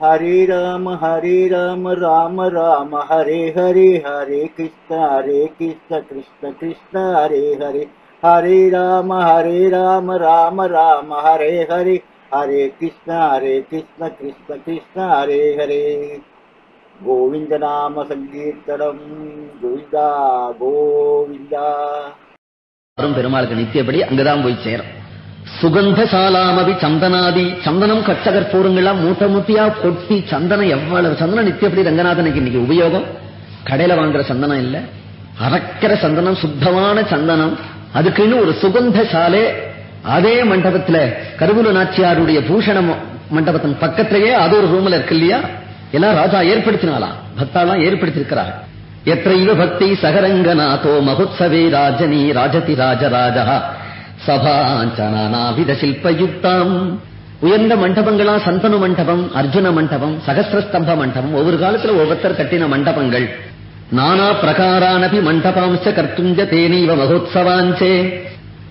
ஹரே ராம ஹரே ராம ராம ராம ஹரே ஹரே ஹரே கிருஷ்ண ஹரே கிருஷ்ண கிருஷ்ண கிருஷ்ண ஹரே ஹரே. ஹரே ராம ஹரே ராம ராம ராம ஹரே ஹரே. ஹரே கிருஷ்ண ஹரே கிருஷ்ண கிருஷ்ண கிருஷ்ண ஹரே ஹரே. கோவிந்த நாம சங்கீர்த்தனம். கோவிந்தா கோவிந்தா. வரும் பெருமாளுக்கு நித்தியப்படி அங்கதான் போய் சேரும். சுகந்தசாலாமதி சந்தனாதி சந்தனம் கச்சகற்பூரங்கள்லாம் மூட்டை மூட்டையா கொட்டி சந்தனம் எவ்வளவு சந்தனம் நித்தியப்படி ரங்கநாதனுக்கு இன்னைக்கு உபயோகம்? கடையில வாங்குற சந்தனம் இல்ல. அறக்கிற சந்தனம் சுத்தமான சந்தனம். அதுக்குன்னு ஒரு சுகந்த சாலை அதே மண்டபத்துல கருவூல நாச்சியாருடைய பூஷண ம- மண்டபத்தின் பக்கத்திலேயே அது ஒரு ரூம்ல இருக்கு இல்லையா? எல்லாம் ராஜா ஏற்படுத்தினாலாம் பக்தாலாம் ஏற்படுத்தியிருக்கிறார். எத்தைவ பக்தி சகரங்கநாதோ மகோத்சவே ராஜனி ராஜதி ராஜராஜா சபாஞ்சனாவித சில்பயுக்தாம் உயர்ந்த மண்டபங்களா சந்தனு மண்டபம் அர்ஜுன மண்டபம் சகசிரஸ்தம்ப மண்டபம் ஒவ்வொரு காலத்துல ஒவ்வொருத்தர் கட்டின மண்டபங்கள். நானா பிரகாரானபி மண்டபாம்ச கர்த்துஞ்ச தேனீவ மகோத்சவாஞ்சே.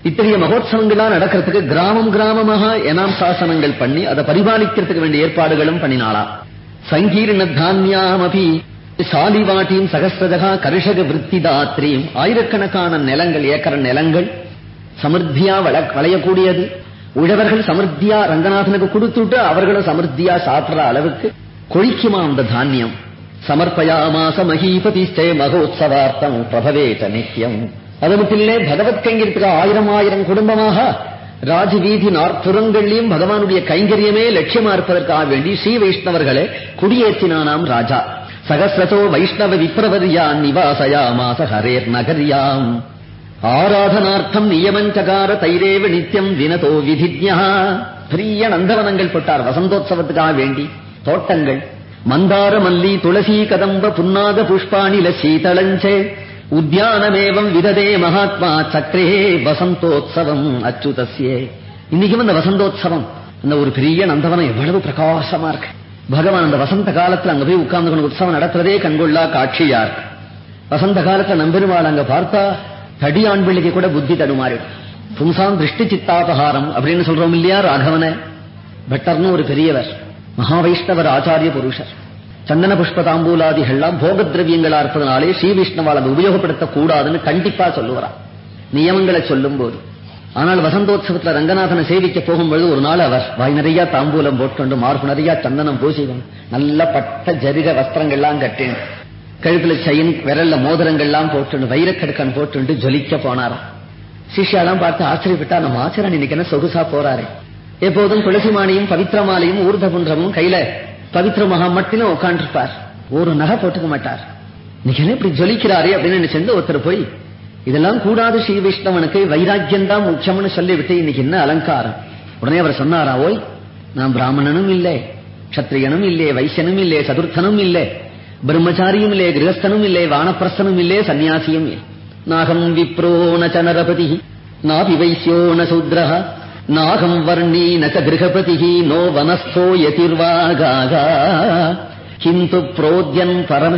இத்தகைய மகோத்சவங்களா நடக்கிறதுக்கு கிராமம் கிராமமாக எனாம் சாசனங்கள் பண்ணி அதை பரிபாலிக்கிறதுக்கு வேண்டிய ஏற்பாடுகளும் பண்ணினாளா. சங்கீர்ண தானியாமபி சாலிவாட்டியும் சகசிரதகா கரிஷக விருத்தி தாத்ரியும் ஆயிரக்கணக்கான நிலங்கள் ஏக்கர நிலங்கள் சமிருத்தியா வள வளையக்கூடியது. உழவர்கள் சமிருத்தியா ரங்கநாதனுக்கு கொடுத்துட்டு அவர்களும் சமிருத்தியா சாப்பிடுற அளவுக்கு கொழிக்குமா அந்த தானியம்? சமர்ப்பயாமாச மகீபதிஷ்டே மகோத்சவார்த்தம் பிரபவேத நித்தியம் அது மட்டும் இல்லை பகவத் கைங்கரியத்துக்கு ஆயிரம் ஆயிரம் குடும்பமாக ராஜவீதி நாற்புறங்கள்லயும் பகவானுடைய கைங்கரியமே லட்சியமா இருப்பதற்காக வேண்டி ஸ்ரீ வைஷ்ணவர்களே குடியேற்றினானாம் ராஜா. சகசிரதோ வைஷ்ணவ விப்ரவரியான் நிவாசயாமாச ஹரேர் நகரியாம். ஆராதனார்த்தம் நியமஞ்சகார தைரேவ நித்தியம் வினதோ விதிஜா பெரிய நந்தவனங்கள் போட்டார் வசந்தோத்சவத்துக்காக வேண்டி. தோட்டங்கள். மந்தார மல்லி துளசி கதம்ப புன்னாத புஷ்பாணில சீதளஞ்சே உத்தியானமேவம் விததே மகாத்மா சக்கரே வசந்தோத்சவம் அச்சுதஸ்யே. இன்னைக்கும் அந்த வசந்தோத்சவம் அந்த ஒரு பெரிய நந்தவனம் எவ்வளவு பிரகாசமா இருக்கு. பகவான் அந்த வசந்த காலத்துல அங்க போய் உட்கார்ந்து உற்சவம் நடத்துறதே கண்கொள்ளா காட்சியா இருக்கு. வசந்த காலத்துல நம்பெருமாள் அங்க பார்த்தா தடி ஆண் பிள்ளைக்கு கூட புத்தி தடுமாறிடும் பும்சாம் திருஷ்டி சித்தாபகாரம் அப்படின்னு சொல்றோம் இல்லையா ராகவன? பட்டர்னு ஒரு பெரியவர் மகாவைஷ்ணவர் ஆச்சாரிய புருஷர். சந்தன புஷ்ப தாம்பூலாதிகள்லாம் போக திரவியங்களா இருப்பதனாலே ஸ்ரீ விஷ்ணுவால் அதை உபயோகப்படுத்தக் கூடாதுன்னு கண்டிப்பா சொல்லுவாரா நியமங்களை சொல்லும் போது ஆனால் வசந்தோத்சவத்துல ரங்கநாதனை சேவிக்க போகும்பொழுது ஒரு நாள் அவர் வாய் நிறைய தாம்பூலம் போட்டுண்டு மார்பு நிறைய சந்தனம் பூசிக்கணும். நல்ல பட்ட ஜரிக வஸ்திரங்கள்லாம் கட்டிண்டு. கழுத்துல செயின் விரல்ல மோதிரங்கள்லாம் போட்டுண்டு வைரக்கடுக்கன் போட்டுண்டு ஜொலிக்க போனாராம். சிஷ்யாலாம் பார்த்து ஆச்சரியப்பட்டா நம்ம ஆச்சரன் இன்னைக்கு என்ன சொகுசா போறாரு? எப்போதும் துளசிமானியும் பவித்ரமாலையும் ஊர்தபுன்றமும் ஊர்த கையில பவித்ர மகா மட்டிலும் உட்காந்துருப்பார் ஒரு நகை போட்டுக்க மாட்டார். இன்னைக்கு என்ன இப்படி ஜொலிக்கிறாரே அப்படின்னு நினைச்சிருந்து ஒருத்தர் போய் இதெல்லாம் கூடாது ஸ்ரீ வைஷ்ணவனுக்கு வைராக்கியம் தான் முக்கியம்னு சொல்லிவிட்டு இன்னைக்கு என்ன அலங்காரம்? உடனே அவர் சொன்னாரா ஓய் நான் பிராமணனும் இல்லை கத்திரியனும் இல்லை வைசியனும் இல்லை சதுர்த்தனும் இல்லை பிரம்மச்சாரியும் இல்லை கிரகஸ்தனும் இல்லை வானப்பிரஸ்தனும் இல்லை சன்னியாசியும் இல்லை நாகம் விப்ரோ ந ச நரபதி நாபி வைசியோ ந நாகம் வர்ணி ந கிரகபதி நோ வனஸ்தோ யதிர்வாகாகா கிந்து புரோத்யன் பரம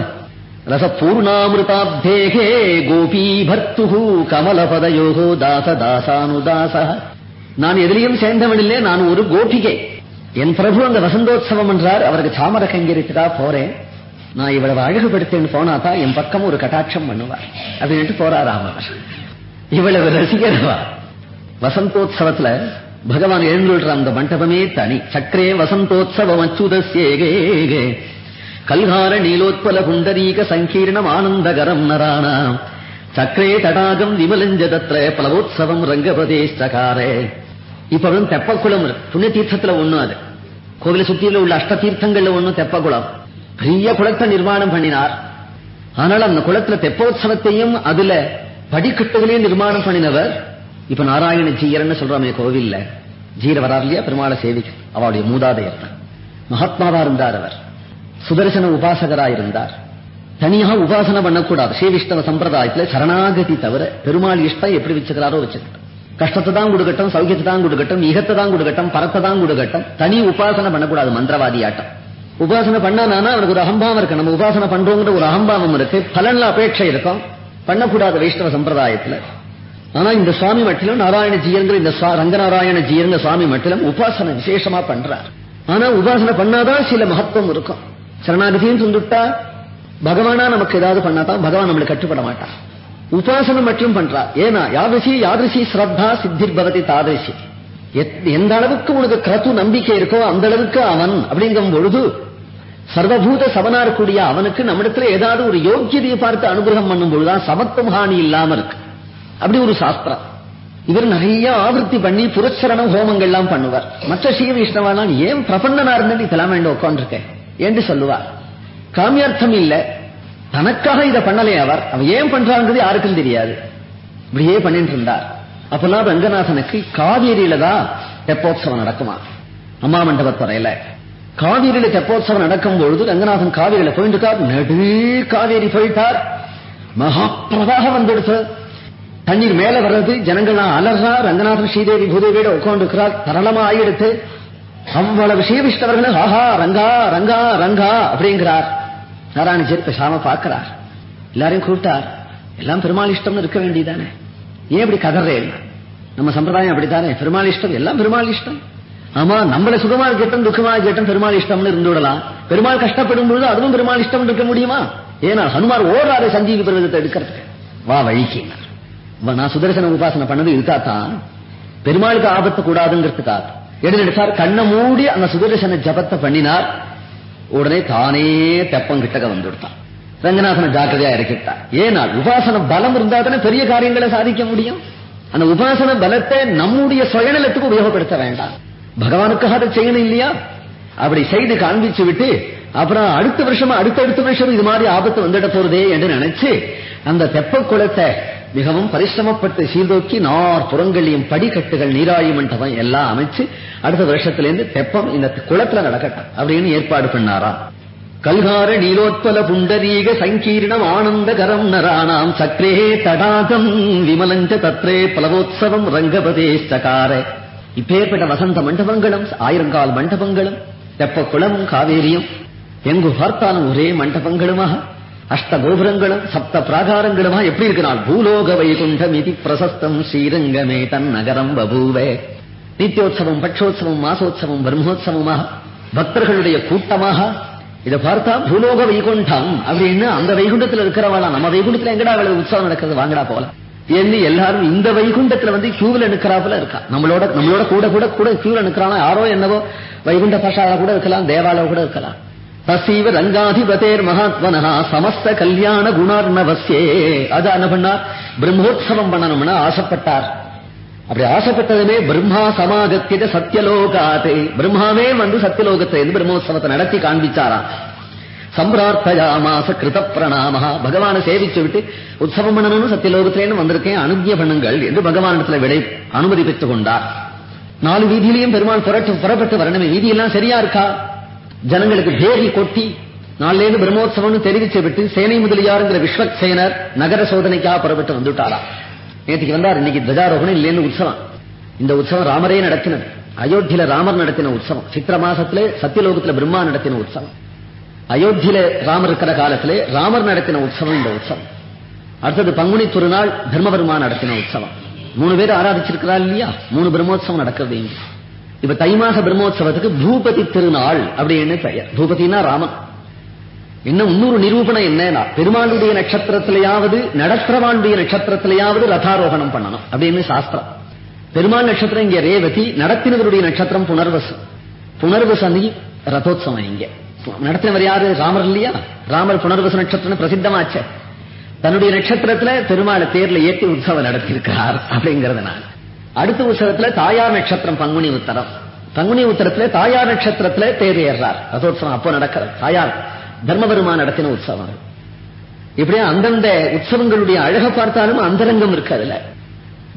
ரசபூர்ணாமிருதாப்தேகே கோபீ பர்த்து கமலபதயோகோ தாச தாசானுதாச நான் எதிலையும் சேர்ந்தவன் இல்லை நான் ஒரு கோபிகை என் பிரபு அந்த வசந்தோத்சவம் என்றார் அவருக்கு சாமர கங்கிருக்கிறா போறேன் நான் இவ்வளவு அழகுபடுத்தேன்னு போனாதான் என் பக்கம் ஒரு கட்டாட்சம் பண்ணுவார் அப்படின்ட்டு போறாராம் அவர் இவ்வளவு ரசிகர்வா வசந்தோத்சவத்துல பகவான் எழுந்துள்ற அந்த மண்டபமே தனி சக்கரே வசந்தோத்சவம் அச்சுதஸ்யேகே கல்கார நீலோத்பல புண்டரீக சங்கீர்ணம் ஆனந்தகரம் நராணாம் சக்கரே தடாகம் விமலஞ்ச தத்ர பலவோத்சவம் ரங்கபதேஷ்டகாரே இப்ப வந்து தெப்பக்குளம் இருக்கு புண்ணிய தீர்த்தத்துல ஒண்ணு அது கோவில சுத்தியில உள்ள அஷ்ட தீர்த்தங்கள்ல ஒண்ணு தெப்பக்குளம் பெரிய குளத்தை நிர்மாணம் பண்ணினார். ஆனால் அந்த குளத்துல தெப்போத்சவத்தையும் அதுல படிக்கட்டுகளையும் நிர்மாணம் பண்ணினவர் இப்ப நாராயண ஜீயர்னு சொல்றாமே கோவில்ல. ஜீர வரார் இல்லையா? பெருமாளை சேவிக்க. அவருடைய மூதாதையர் தான். மகாத்மாவா இருந்தார் அவர். சுதர்சன உபாசகராயிருந்தார் தனியாக உபாசனை பண்ணக்கூடாது. ஸ்ரீவிஷ்ணவ சம்பிரதாயத்துல சரணாகதி தவிர பெருமாள் இஷ்டம் எப்படி வச்சுக்கிறாரோ வச்சுக்கிட்டோம் கஷ்டத்தை தான் கொடுக்கட்டும் சௌக்கியத்தை தான் கொடுக்கட்டும் ஈகத்தை தான் கொடுக்கட்டும் பரத்தை தான் கொடுக்கட்டும் தனி உபாசனை பண்ணக்கூடாது மந்திரவாதி ஆட்டம் உபாசனை பண்ணானா அவனுக்கு ஒரு அகம்பாவம் இருக்கு. நம்ம உபாசனை பண்றோங்கிற ஒரு அகம்பாவம் இருக்கு. பலன்ல அபேட்சை இருக்கும். பண்ணக்கூடாது வைஷ்ணவ சம்பிரதாயத்துல. ஆனா இந்த சுவாமி மட்டிலும் நாராயண ஜீயங்கிற இந்த ரங்கநாராயண ஜீயங்க சுவாமி மட்டிலும் உபாசனை விசேஷமா பண்றார். ஆனா உபாசனை பண்ணாதான் சில மகத்துவம் இருக்கும். சரணாகதியும் சொல்லிட்டா பகவானா நமக்கு ஏதாவது பண்ணாதான் பகவான் நம்மளுக்கு கட்டுப்பட மாட்டான் உபாசனை மட்டும் பண்றா ஏன்னா யாதிசி யாதிசி ஸ்ரத்தா சித்திர் பவதி தாதிசி. எத்- எந்த அளவுக்கு உனக்கு கிரத்து நம்பிக்கை இருக்கோ அந்த அளவுக்கு அவன். அப்படிங்கும் பொழுது சர்வபூத சபனா இருக்கக்கூடிய அவனுக்கு நம்மிடத்துல ஏதாவது ஒரு யோக்கியதையை பார்த்து அனுகிரகம் பண்ணும் பொழுதுதான் சமத்துவ ஹானி இல்லாம இருக்கு. அப்படி ஒரு சாஸ்திரம். இவர் நிறைய ஆவர்த்தி பண்ணி புரட்சரணம் ஹோமங்கள்லாம் பண்ணுவார். மற்ற ஸ்ரீ வைஷ்ணவாலாம் ஏன் பிரபந்தனா இருந்தது இதெல்லாம் வேண்ட உட்காந்துருக்கேன் என்று சொல்லுவார். காமியார்த்தம் இல்ல. தனக்காக இதை பண்ணலே அவர். அவன் ஏன் பண்றாங்கிறது யாருக்கும் தெரியாது. இப்படியே பண்ணிட்டு இருந்தார். அப்பெல்லாம் ரங்கநாதனுக்கு காவேரியில தான் தெப்போத்சவம் நடக்குமா அம்மா மண்டபத்துறையில காவேரியில தெப்போத்சவம் நடக்கும் பொழுது ரங்கநாதன் காவேரியில போயிட்டு நடு காவேரி போயிட்டார். மகா மகாப்பிரதாக வந்துடுச்சு தண்ணீர் மேல வர்றது ஜனங்கள்லாம் அலர்றா ரங்கநாதன் ஸ்ரீதேவி பூதேவியோட உட்காந்துருக்கிறார் தரளமா ஆயிடுத்து அவ்வளவு ஸ்ரீவிஷ்ணவர்கள் ஆஹா ரங்கா ரங்கா ரங்கா அப்படிங்கிறார். நாராயணஜி பேசாம பாக்குறார் எல்லாரையும் கூப்பிட்டார். எல்லாம் பெருமாள் இஷ்டம்னு இருக்க வேண்டியதானே ஏன் இப்படி கதறேன் நம்ம சம்பிரதாயம் அப்படித்தானே? பெருமாள் இஷ்டம் எல்லாம் பெருமாள் இஷ்டம். ஆமா நம்மள சுகமா இருக்கட்டும் துக்கமா இருக்கட்டும் பெருமாள் இஷ்டம்னு இருந்து விடலாம். பெருமாள் கஷ்டப்படும் பொழுது அதுவும் பெருமாள் இஷ்டம் இருக்க முடியுமா? ஏன்னா ஹனுமார் ஓடுறாரு சஞ்சீவி பர்வதத்தை எடுக்கிறதுக்கு. வா வழிக்கினார் நான் சுதர்சன உபாசனை பண்ணது இதுக்காகத்தான். பெருமாளுக்கு ஆபத்து கூடாதுங்கிறதுக்காக. எடுத்தார் கண்ணை மூடி அந்த சுதர்சன ஜபத்தை பண்ணினார். உடனே தானே தெப்பம் கிட்டக்க வந்துடுத்தான் ரங்கநாதனை ஜாக்கிரதையா இறக்கிட்டார் ஏன்னா உபாசன பலம் இருந்தா தானே பெரிய காரியங்களை சாதிக்க முடியும். அந்த உபாசன பலத்தை நம்முடைய சுயநலத்துக்கு உபயோகப்படுத்த வேண்டாம். பகவானுக்காக அதை செய்யணும் இல்லையா? அப்படி செய்து காண்பிச்சு விட்டு அப்புறம் அடுத்த வருஷம் அடுத்தடுத்த வருஷம் இது மாதிரி ஆபத்து வந்துட போறதே என்று நினைச்சு அந்த தெப்ப குளத்தை மிகவும் பரிசிரமப்பட்டு சீர்தூக்கி நார் புறங்களையும் படிக்கட்டுகள் நீராழி மண்டபம் எல்லாம் அமைச்சு அடுத்த வருஷத்திலிருந்து தெப்பம் இந்த குளத்துல நடக்கட்டும் அப்படின்னு ஏற்பாடு பண்ணாரா கல்கார நீலோத்பல புண்டரீக சங்கீர்ணம் ஆனந்தகரம் நராணாம் சக்ரே தடாகம் விமலஞ்ச தத்ரே பலவோத்சவம் ரங்கபதே இப்பேற்பட்ட வசந்த மண்டபங்களும் ஆயிரங்கால் மண்டபங்களும் தெப்ப குளமும் காவேரியும் எங்கு பார்த்தாலும் ஒரே மண்டபங்களுமாக அஷ்ட கோபுரங்களும் சப்த பிராகாரங்களுமா எப்படி இருக்கிறாள்? பூலோக வைகுண்டம் இது பிரசஸ்தம் ஸ்ரீரங்கமே தன் நகரம் பபூவே நித்தியோத்சவம் பட்சோத்சவம் மாசோத்சவம் பிரம்மோத்சவமாக பக்தர்களுடைய கூட்டமாக இதை பார்த்தா பூலோக வைகுண்டம் அப்படின்னு அந்த வைகுண்டத்துல இருக்கிறவாளா நம்ம வைகுண்டத்துல எங்கடா அவ்வளவு உற்சவம் நடக்கிறது? வாங்கடா போகலாம் ஏன்னு எல்லாரும் இந்த வைகுண்டத்துல வந்து கியூவில் நிற்கிறாப்புல இருக்கா. நம்மளோட நம்மளோட கூட கூட கூட கியூவில் நிற்கிறானா யாரோ என்னவோ வைகுண்ட பாஷால கூட இருக்கலாம் தேவாலய கூட இருக்கலாம். தசீவ ரங்காதிபதேர் மகாத்மனா சமஸ்த கல்யாண குணார்ணவசியே அது என்ன பண்ணார் பிரம்மோத்சவம் பண்ணணும்னு ஆசைப்பட்டார். அப்படி ஆசைப்பட்டதுமே பிரம்மா சமாகத்திய சத்தியலோகாதே பிரம்மாவே வந்து சத்தியலோகத்தை பிரம்மோத்சவத்தை நடத்தி காண்பிச்சாராம். சம்பிரார்த்தயாமாச கிருத பிரணாமஹா பகவானை சேவிச்சு விட்டு உற்சவம் பண்ணணும்னு சத்தியலோகத்திலேன்னு வந்திருக்கேன் அனுஜ்ய பண்ணுங்கள் என்று பகவானிடத்துல விடை அனுமதி பெற்றுக் கொண்டார் நாலு வீதியிலையும் பெருமாள் புரட்டு புறப்பட்டு வரணுமே வீதியெல்லாம் சரியா இருக்கா? ஜனங்களுக்கு பேரி கொட்டி நாளிலேந்து பிரம்மோத்சவம்னு தெரிவிச்சு விட்டு சேனை முதலியாருங்கிற விஸ்வக்சேனர் நகர சோதனைக்காக புறப்பட்டு வந்துட்டாரா? நேற்றுக்கு வந்தார் இன்னைக்கு துவஜாரோகணம் இல்லைன்னு உற்சவம். இந்த உற்சவம் ராமரே நடத்தினது. அயோத்தியில ராமர் நடத்தின உற்சவம். சித்திர மாசத்திலே சத்தியலோகத்துல பிரம்மா நடத்தின உற்சவம். அயோத்தியில ராமர் இருக்கிற காலத்திலே ராமர் நடத்தின உற்சவம் இந்த உற்சவம். அடுத்தது பங்குனி திருநாள் தர்மபெருமா நடத்தின உற்சவம். மூணு பேர் ஆராதிச்சிருக்கிறா இல்லையா? மூணு பிரம்மோத்சவம் நடக்கிறது இங்க. இப்ப தை மாச பிரம்மோத்சவத்துக்கு பூபதி திருநாள் அப்படின்னு பெயர். பூபதினா ராமன் இன்னும் இன்னொரு நிரூபணம் என்னன்னா பெருமாளுடைய நட்சத்திரத்திலேயாவது நடக்கிறவாளுடைய நட்சத்திரத்திலேயாவது ரதாரோகணம் பண்ணணும் அப்படின்னு சாஸ்திரம். பெருமாள் நட்சத்திரம் இங்க ரேவதி நடத்தினவருடைய நட்சத்திரம் புனர்வசு. புனர்வசு அன்னைக்கு ரதோத்சவம் இங்க. நடத்தினவர் யாரு? ராமர் இல்லையா? ராமர் புனர்வசு நட்சத்திரம் பிரசித்தமாச்சே. தன்னுடைய நட்சத்திரத்துல பெருமாளை தேர்ல ஏற்றி உற்சவம் நடத்தியிருக்கிறார் அப்படிங்கறதுனால அடுத்த உற்சவத்துல தாயார் நட்சத்திரம் பங்குனி உத்தரம். பங்குனி உத்தரத்துல தாயார் நட்சத்திரத்துல தேர் ஏறார் ரதோத்சவம் அப்போ நடக்கிறது. தாயார் தர்மபெருமா நடத்தின உற்சவம். இப்படியே அந்தந்த உற்சவங்களுடைய அழக பார்த்தாலும் அந்தரங்கம் இருக்கு அதுல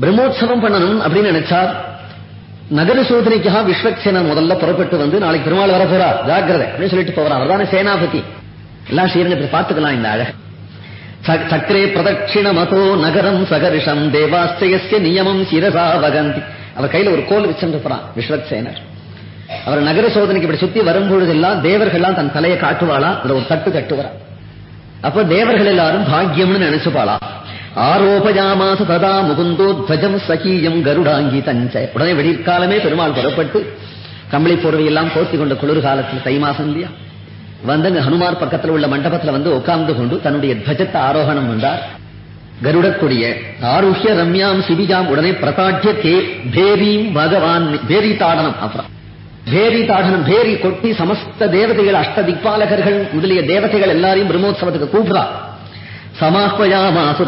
பிரம்மோற்சவம் பண்ணணும் அப்படின்னு நினைச்சார். நகர சோதனைக்காக விஸ்வக்சேனன் முதல்ல புறப்பட்டு வந்து நாளைக்கு பெருமாள் வர போறா ஜாக்கிரதை. அப்படின்னு சொல்லிட்டு போறார். அவர்தானே சேனாபதி. எல்லாம் ஸ்ரீரங்கத்தில் பார்த்துக்கலாம் இந்த அழக. ச- சக்கரே பிரதட்சிண மதோ நகரம் சகரிஷம் தேவாஸ்தயஸ்ய நியமம் சிரசா வகந்தி. அவர் கையில ஒரு கோல் வச்சிருப்பான் விஸ்வக்சேனர். அவர் நகர சோதனைக்கு இப்படி சுத்தி வரும்பொழுதெல்லாம் தேவர்கள்லாம் தன் தலையை காட்டுவாளா அதுல ஒரு தட்டு கட்டுவாரா அப்ப தேவர்கள் எல்லாரும் பாக்கியம்னு நினைச்சுப்பாளா ஆரோபயாமாச ததா முகுந்தோ துவஜம் சகீயம் கருடாங்கி தஞ்ச. உடனே வெடிக்காலமே பெருமாள் புறப்பட்டு கம்பளி போர்வையெல்லாம் போர்த்தி கொண்ட குளிர் காலத்துல தை மாசம் இல்லையா? வந்து ஹனுமார் பக்கத்துல உள்ள மண்டபத்துல வந்து உட்கார்ந்து கொண்டு தன்னுடைய துவஜத்தை ஆரோகணம் வந்தார் கருடக்கூடிய ஆருஷ்ய ரம்யாம் சிவிஜாம் உடனே பிரதாட்ய கே பேரீம் பகவான் பேரி தாடனம் அப்புறம். பேரி தாடனம் பேரி கொட்டி சமஸ்த தேவதைகள் அஷ்ட திக்பாலகர்கள் முதலிய தேவதைகள் எல்லாரையும் பிரம்மோத்சவத்துக்கு கூப்பிடுறா. சமாஹ்வயாமாசு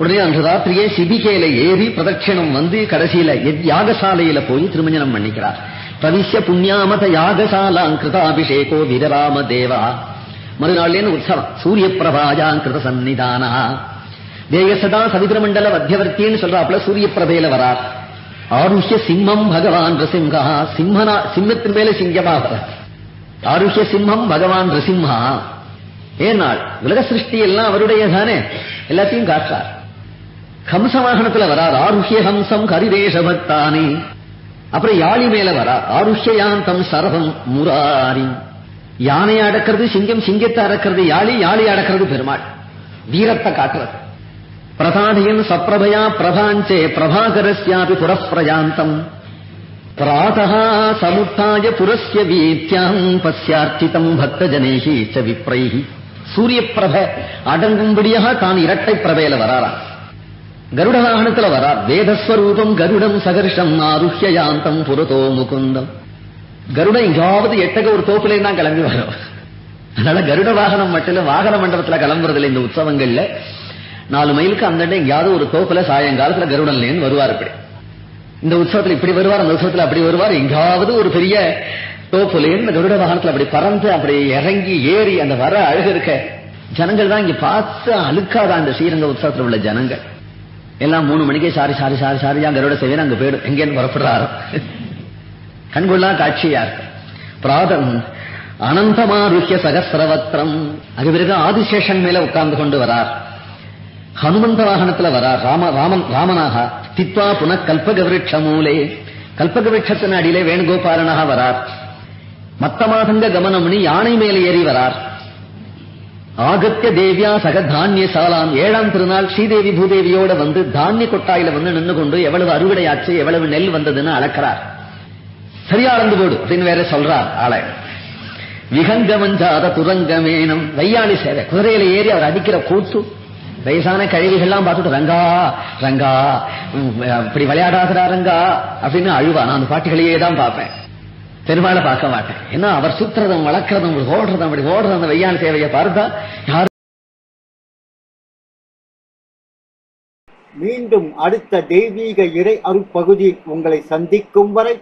உடனே அன்று ராத்திரியே சிபிகேல ஏறி பிரதட்சிணம் வந்து கடைசியில யாகசாலையில போய் திருமஞ்சனம் பண்ணிக்கிறார். பிரவிஷ்ய புண்ணியாமத யாகசாலாம் கிருதாபிஷேகோ விதராம தேவா மறுநாள்லேன்னு உற்சவம். சூரிய பிரபாஜாம் கிருத சந்நிதானா தேயசதா சவிதிரமண்டல மத்தியவர்த்தின்னு சொல்றாப்புல சூரிய பிரபையில வரார். ஆருஷ்ய சிம்மம் பகவான் ரசிம்ஹா. சிம்மனா சிம்மத்தின் மேல சிங்கமா வரார் ஆருஷ்ய சிம்மம் பகவான் ரசிம்ஹா. ஏனால் உலக சிருஷ்டி எல்லாம் அவருடைய தானே? எல்லாத்தையும் காற்றார். ஹம்ச வாகனத்துல வரார். ஆருஷ்ய ஹம்சம் ஹரிதேச பக்தானி அப்புறம் யாழி மேல வரார். ஆருஷ்யாந்தம் சரவம் முராரி யானையை அடக்கிறது சிங்கம் சிங்கத்தை அடக்கிறது யாழி யாழி அடக்கிறது பெருமாள். வீரத்தை காட்டுறது பிரதானியன் சப்ரபயா பிரபாஞ்சே பிரபாகரஸ்யாபி புரப்பிரயாந்தம். பிராதः சமுத்தாய புரஸ்ய வீத்தியாம் பஸ்யார்ச்சிதம் பக்தஜனேகி ச விப்ரைஹி. சூரிய பிரப அடங்கும்படியாக தான் இரட்டை பிரபையில வராராம். கருட வாகனத்துல வரார். வேதஸ்வரூபம் கருடம் சகர்ஷம் ஆருஷ்யாந்தம் புரதோ முகுந்தம். கருடம் எங்காவது எட்டக ஒரு தோப்புல தான் கிளம்பி வரும். அதனால கருட வாகனம் மட்டும் வாகன மண்டபத்துல கிளம்புறதுல இந்த உற்சவங்கள்ல நாலு மைலுக்கு அந்த எங்கேயாவது ஒரு தோப்புல சாயங்காலத்துல கருடன்லேன்னு வருவார் இப்படி. இந்த உற்சவத்துல இப்படி வருவார் அந்த உற்சவத்துல அப்படி வருவார். எங்காவது ஒரு பெரிய தோப்புலேன்னு கருட வாகனத்துல அப்படி பறந்து அப்படி இறங்கி ஏறி அந்த வர அழகு இருக்க ஜனங்கள் தான் இங்க பார்த்து அழுக்காத அந்த ஸ்ரீரங்க உற்சவத்தில் உள்ள ஜனங்கள். எல்லாம் மூணு மணிக்கே சாரி சாரி சாரி சாரியா கருட சேவைன்னு அங்க போயிடும். எங்கேன்னு புறப்படுறாரோ. கண்கொள்ளா காட்சியா இருக்கு. பிராதம் அனந்தமாருஷ்ய சகசிரவத்திரம் அது பிறகு ஆதிசேஷன் மேல உட்கார்ந்து கொண்டு வரார். ஹனுமந்த வாகனத்துல வரார். ராம ராமன் ராமனாக. தித்வா புன கல்பக விருட்ச மூலே. கல்பக விருட்சத்தின் அடியிலே வேணுகோபாலனாக வரார். மத்தமாதங்க கமனம்னு யானை மேல ஏறி வரார். ஆகத்திய தேவியா சக தானிய சாலாம் ஏழாம் திருநாள் ஸ்ரீதேவி பூதேவியோட வந்து தானிய கொட்டாயில வந்து நின்று கொண்டு எவ்வளவு அறுவடையாச்சு எவ்வளவு நெல் வந்ததுன்னு அளக்கிறார். சரியா அளந்து போடு அப்படின்னு வேற சொல்றார் ஆளை. விகங்கமஞ்சாத துரங்கமேனம் வையாளி சேவை. குதிரையில ஏறி அவர் அடிக்கிற கூத்து வயசான கழிவுகள்லாம் பார்த்துட்டு ரங்கா ரங்கா உம், இப்படி விளையாடாதரா ரங்கா அப்படின்னு அழுவா நான் அந்த பாட்டுகளையே தான் பார்ப்பேன். பெருமாளை பார்க்க மாட்டேன். ஏன்னா அவர் சுத்துறதும் வளர்க்கறதும் ஓடுறதும் அப்படி ஓடுறது அந்த வெய்யான் சேவையை பார்த்தா யாரும் மீண்டும் அடுத்த தெய்வீக இறை அருட்பகுதியில் உங்களை சந்திக்கும் வரை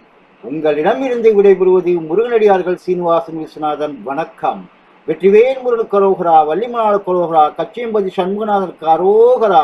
உங்களிடமிருந்து விடைபெறுவது முருகனடியார்கள் சீனிவாசன் விஸ்வநாதன். வணக்கம். வெற்றிவேல் முருகன் கரோகரா வள்ளிமலாள கரோகரா கச்சியம்பதி சண்முகநாதன் கரோகரா.